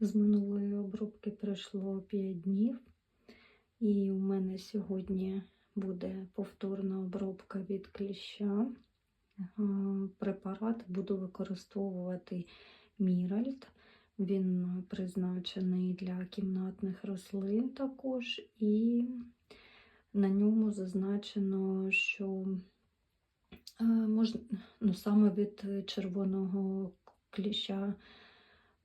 З минулої обробки пройшло 5 днів, і у мене сьогодні буде повторна обробка від кліща. Препарат буду використовувати Міральд. Він призначений для кімнатних рослин також, і на ньому зазначено, що е, можна, ну, саме від червоного кліща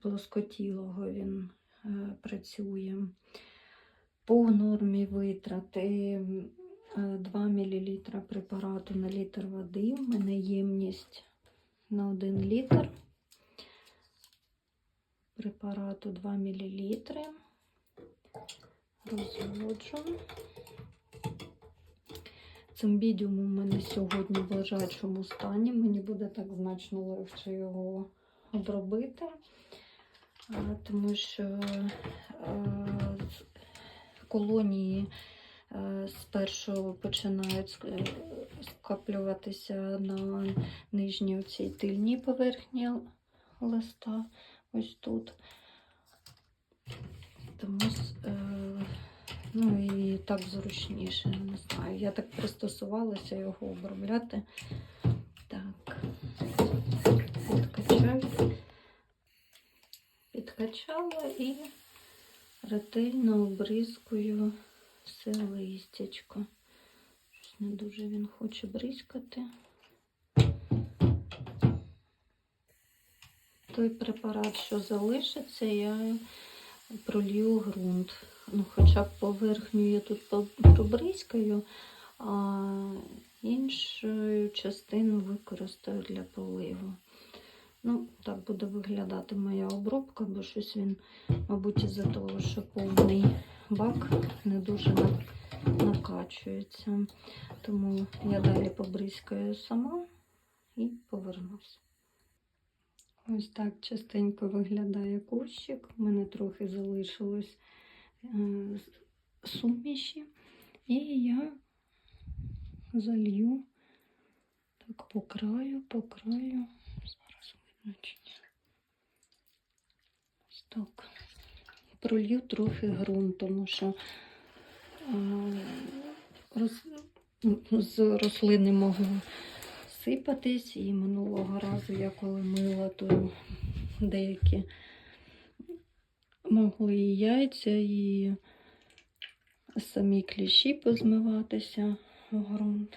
плоскотілого він е, працює. По нормі витрати е, 2 мл препарату на літр води. У мене ємність на 1 літр. Препарату 2 мл. Розводжу. Цимбідіум у мене сьогодні в лежачому стані. Мені буде так значно легше його обробити, е, тому що е, колонії е, спершу починають е, скоплюватися на нижній оцій тильній поверхні листа, ось тут. Тому ну і так зручніше, не знаю. Я так пристосувалася його обробляти. Підкачала і ретельно обризкую все листячко. Не дуже він хоче бризкати. Той препарат, що залишиться, я пролью ґрунт. Ну, хоча б поверхню я тут пробризкаю, а іншу частину використаю для поливу. Ну, так буде виглядати моя обробка, бо щось він, мабуть, із-за того, що повний бак не дуже накачується. Тому я далі побризкаю сама і повернусь. Ось так частенько виглядає кущик. У мене трохи залишилось е, суміші. І я залью так по краю, по краю. Ось так. Пролью трохи ґрунт, тому що роз, з рослини могло сипатись. І минулого разу я коли мила, то деякі могли і яйця, і самі кліщі позмиватися в ґрунт.